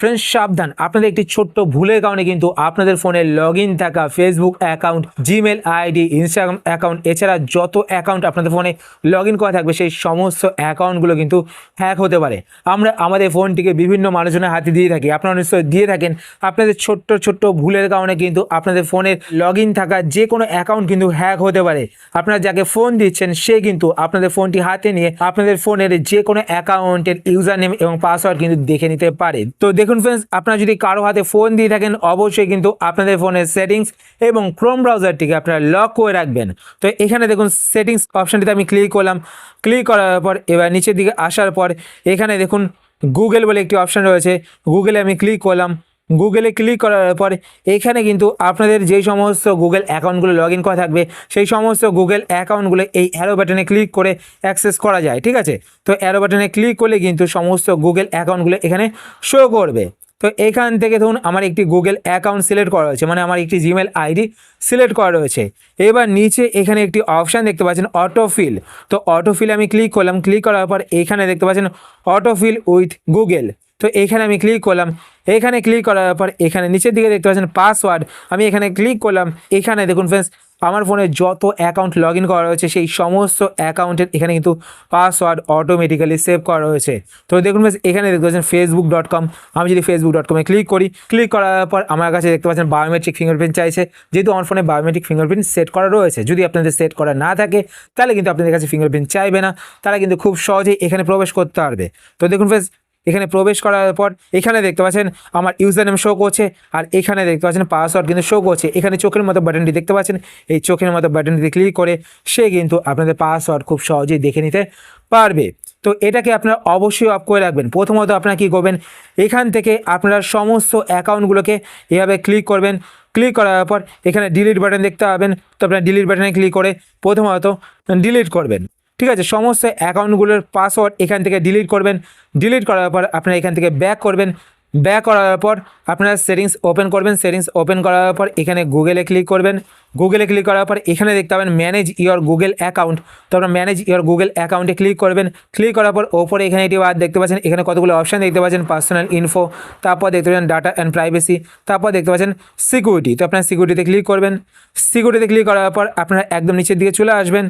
Friends সাবধান। আপনাদের একটি ছোট্ট ভুলের কারণে কিন্তু আপনাদের ফোনে লগ থাকা Facebook account Gmail ID Instagram account এছাড়া যত অ্যাকাউন্ট আপনাদের ফোনে লগ করা থাকবে, সেই সমস্ত অ্যাকাউন্টগুলো কিন্তু হ্যাক হতে পারে। আমরা আমাদের ফোনটিকে বিভিন্ন মানুষজনের হাতে দিয়ে থাকি। আপনারা নিশ্চয়ই দিয়ে থাকেন। আপনাদের ছোট্ট ছোট্ট ভুলের কারণে কিন্তু আপনাদের ফোনের লগ থাকা যে কোনো অ্যাকাউন্ট কিন্তু হ্যাক হতে পারে। আপনারা যাকে ফোন দিচ্ছেন, সে কিন্তু আপনাদের ফোনটি হাতে নিয়ে আপনাদের ফোনের যে কোনো অ্যাকাউন্টের ইউজার নেম এবং পাসওয়ার্ড কিন্তু দেখে নিতে পারে। তো দেখুন ফ্রেন্ডস আপনারা যদি কারও হাতে ফোন দিয়ে থাকেন, অবশ্যই কিন্তু আপনাদের ফোনের সেটিংস এবং ক্রোম ব্রাউজারটিকে আপনারা লক করে রাখবেন। তো এখানে দেখুন সেটিংস অপশানটিতে আমি ক্লিক করলাম। ক্লিক করার পর এবার নিচের দিকে আসার পর এখানে দেখুন গুগল বলে একটি অপশান রয়েছে। গুগলে আমি ক্লিক করলাম। গুগলে ক্লিক করার পরে এখানে কিন্তু আপনাদের যেই সমস্ত গুগল অ্যাকাউন্টগুলো লগ ইন করা থাকবে, সেই সমস্ত গুগল অ্যাকাউন্টগুলো এই অ্যারো বাটনে ক্লিক করে অ্যাক্সেস করা যায়, ঠিক আছে? তো অ্যারো বাটনে ক্লিক করলে কিন্তু সমস্ত গুগল অ্যাকাউন্টগুলো এখানে শো করবে। তো এখান থেকে ধরুন আমার একটি গুগল অ্যাকাউন্ট সিলেক্ট করা রয়েছে মানে আমার একটি জিমেল আইডি সিলেক্ট করা রয়েছে। এবার নিচে এখানে একটি অপশান দেখতে পাচ্ছেন অটোফিল তো অটোফিল আমি ক্লিক করলাম ক্লিক করার পর এখানে দেখতে পাচ্ছেন অটোফিল উইথ গুগল তো এখানে আমি ক্লিক করলাম। এখানে ক্লিক করার পর এখানে নিচের দিকে দেখতে পাচ্ছেন পাসওয়ার্ড আমি এখানে ক্লিক করলাম। এখানে দেখুন ফ্রেন্ডস আমার ফোনে যত অ্যাকাউন্ট লগ করা রয়েছে, সেই সমস্ত অ্যাকাউন্টের এখানে কিন্তু পাসওয়ার্ড অটোমেটিক্যালি সেভ করা রয়েছে। তো দেখুন এখানে দেখতে পাচ্ছেন ফেসবুক ডট কম আমি যদি ফেসবুক ডট কমে ক্লিক করি ক্লিক করার পর আমার কাছে দেখতে পাচ্ছেন বায়োমেট্রিক ফিঙ্গারপ্রিন্ট চাইছে। যেহেতু আমার ফোনে বায়োমেট্রিক ফিঙ্গারপ্রিন্ট সেট করা রয়েছে, যদি আপনাদের সেট করা না থাকে, তাহলে কিন্তু আপনাদের কাছে ফিঙ্গারপ্রিন্ট চাইবে না। তারা কিন্তু খুব সহজেই এখানে প্রবেশ করতে পারবে। তো দেখুন ফ্রেন্ডস এখানে প্রবেশ করার পর এখানে দেখতে পাচ্ছেন আমার ইউজার নেম শো করছে, আর এখানে দেখতে পাচ্ছেন পাসওয়ার্ড কিন্তু শো করছে। এখানে চোখের মতো বাটনটি দেখতে পাচ্ছেন। এই চোখের মতো বাটনটিতে ক্লিক করে সে কিন্তু আপনাদের পাসওয়ার্ড খুব সহজেই দেখে নিতে পারবে। তো এটাকে আপনারা অবশ্যই অফ করে রাখবেন। প্রথমত আপনারা কী করবেন, এখান থেকে আপনারা সমস্ত অ্যাকাউন্টগুলোকে এভাবে ক্লিক করবেন। ক্লিক করার পর এখানে ডিলিট বাটন দেখতে পাবেন। তো আপনারা ডিলিট বাটনে ক্লিক করে প্রথমত ডিলিট করবেন। ঠিক আছে, সমস্ত অ্যাকাউন্টগুলোর পাসওয়ার্ড এখান থেকে ডিলিট করবেন। ডিলিট করার পর আপনারা এখান থেকে ব্যাক করবেন। ব্যাক করার পর আপনারা সেটিংস ওপেন করবেন। সেটিংস ওপেন করার পর এখানে গুগলে ক্লিক করবেন। গুগলে ক্লিক করার পর এখানে দেখতে পাবেন ম্যানেজ ইওর গুগল অ্যাকাউন্ট। তো ম্যানেজ ইওর গুগল অ্যাকাউন্টে ক্লিক করবেন। ক্লিক করার পর ওপরে এখানে এটি বার দেখতে পাচ্ছেন, এখানে কতগুলো অপশান দেখতে পাচ্ছেন, পার্সোনাল ইনফো, তারপর দেখতে পাচ্ছেন ডাটা অ্যান্ড প্রাইভেসি, তারপর দেখতে পাচ্ছেন সিকিউরিটি। তো আপনারা সিকিউরিটিতে ক্লিক করবেন। সিকিউরিটিতে ক্লিক করার পর আপনারা একদম নিচের দিকে চলে আসবেন।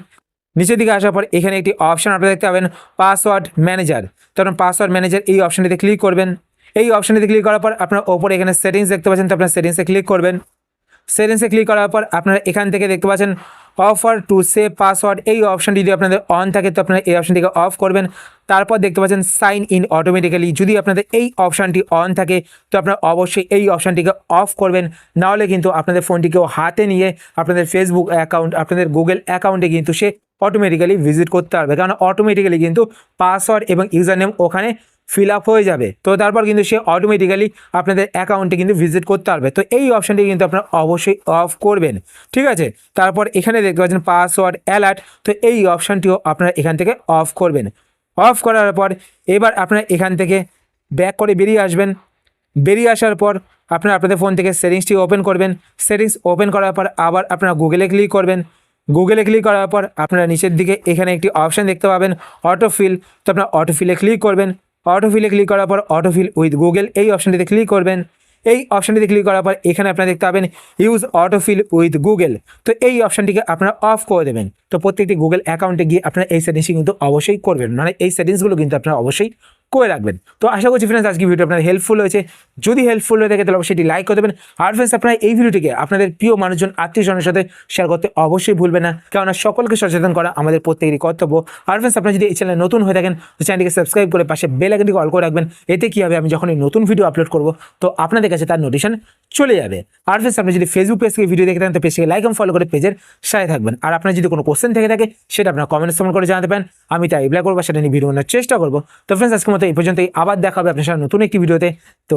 নিচের দিকে আসার পর এখানে একটি অপশন আপনারা দেখতে পাবেন পাসওয়ার্ড ম্যানেজার তখন পাসওয়ার্ড ম্যানেজার এই অপশনটিতে ক্লিক করবেন। এই অপশনটিতে ক্লিক করার পর আপনার ওপরে এখানে সেটিংস দেখতে পাচ্ছেন, তো আপনার সেটিংসে ক্লিক করবেন। সেটিংসে ক্লিক করার পর আপনারা এখান থেকে দেখতে পাচ্ছেন অফার টু সেভ পাসওয়ার্ড এই অপশনটি যদি আপনাদের অন থাকে, তো আপনারা এই অপশনটিকে অফ করবেন। তারপর দেখতে পাচ্ছেন সাইন ইন অটোমেটিক্যালি যদি আপনাদের এই অপশানটি অন থাকে, তো আপনারা অবশ্যই এই অপশানটিকে অফ করবেন। নাহলে কিন্তু আপনাদের ফোনটিকেও হাতে নিয়ে আপনাদের ফেসবুক অ্যাকাউন্ট আপনাদের গুগল অ্যাকাউন্টে কিন্তু সে অটোমেটিক্যালি ভিজিট করতে পারবে। কারণ অটোমেটিক্যালি কিন্তু পাসওয়ার্ড এবং ইউজার নেম ওখানে ফিল আপ হয়ে যাবে। তো তারপর কিন্তু সে অটোমেটিক্যালি আপনাদের অ্যাকাউন্টে কিন্তু ভিজিট করতে পারবে। তো এই অপশানটি কিন্তু আপনারা অবশ্যই অফ করবেন। ঠিক আছে? তারপর এখানে দেখতে পাচ্ছেন পাসওয়ার্ড অ্যালার্ট তো এই অপশানটিও আপনারা এখান থেকে অফ করবেন। অফ করার পর এবার আপনারা এখান থেকে ব্যাক করে বেরিয়ে আসবেন। বেরিয়ে আসার পর আপনারা আপনাদের ফোন থেকে সেটিংসটি ওপেন করবেন। সেটিংস ওপেন করার পর আবার আপনারা গুগলে ক্লিক করবেন। গুগলে ক্লিক করার পর আপনারা নিচের দিকে এখানে একটি অপশান দেখতে পাবেন অটোফিল তো আপনারা অটোফিলে ক্লিক করবেন। অটোফিলে ক্লিক করার পর অটোফিল উইথ গুগল এই অপশানটিতে ক্লিক করবেন। এই অপশানটিতে ক্লিক করার পর এখানে আপনারা দেখতে পাবেন ইউজ অটোফিল উইথ গুগল তো এই অপশানটিকে আপনারা অফ করে দেবেন। তো প্রত্যেকটি গুগল অ্যাকাউন্টে গিয়ে আপনারা এই সেটিংসটি কিন্তু অবশ্যই করবেন। মানে এই সেটিংসগুলো কিন্তু আপনারা অবশ্যই করে রাখবেন। তো আশা করছি ফ্রেন্ডস আজকে ভিডিও আপনার হেল্পফুল হয়েছে। যদি হেল্পফুল হয়ে থাকে, তাহলে অবশ্যই এটি লাইক করে দেবেন। আর ফ্রেন্ডস আপনারা এই ভিডিওটিকে আপনাদের প্রিয় মানুষজন আত্মীয়জনের সাথে শেয়ার করতে অবশ্যই ভুলবেন না। কেননা সকলকে সচেতন করা আমাদের প্রত্যেকেরই কর্তব্য। আর ফ্রেন্ডস আপনারা যদি এই চ্যানেলে নতুন হয়ে থাকেন, তো চ্যানেলটিকে সাবস্ক্রাইব করে পাশে বেল আইকনটি অল করে রাখবেন। এতে কী হবে? আমি যখন এই নতুন ভিডিও আপলোড করব, তো আপনাদের কাছে তার নোটিশন চলে যাবে। আর ফ্রেন্ডস আপনি যদি ফেসবুক পেজ থেকে ভিডিও দেখে থাকেন, তো পেজকে লাইক এবং ফলো করে পেজের সাথে থাকবেন। আর আপনার যদি কোনো কোশ্চেন থেকে থাকে, সেটা আপনার কমেন্টস কমেন্ট করে জানাতে পারেন। আমি তাই রিপ্লাই করব, সেটা নিয়ে ভিডিও বানানোর চেষ্টা করব। তো ফ্রেন্ডস আজকের মতো এই পর্যন্তই। আবার দেখা হবে আপনার সাথে নতুন একটি ভিডিওতে তো।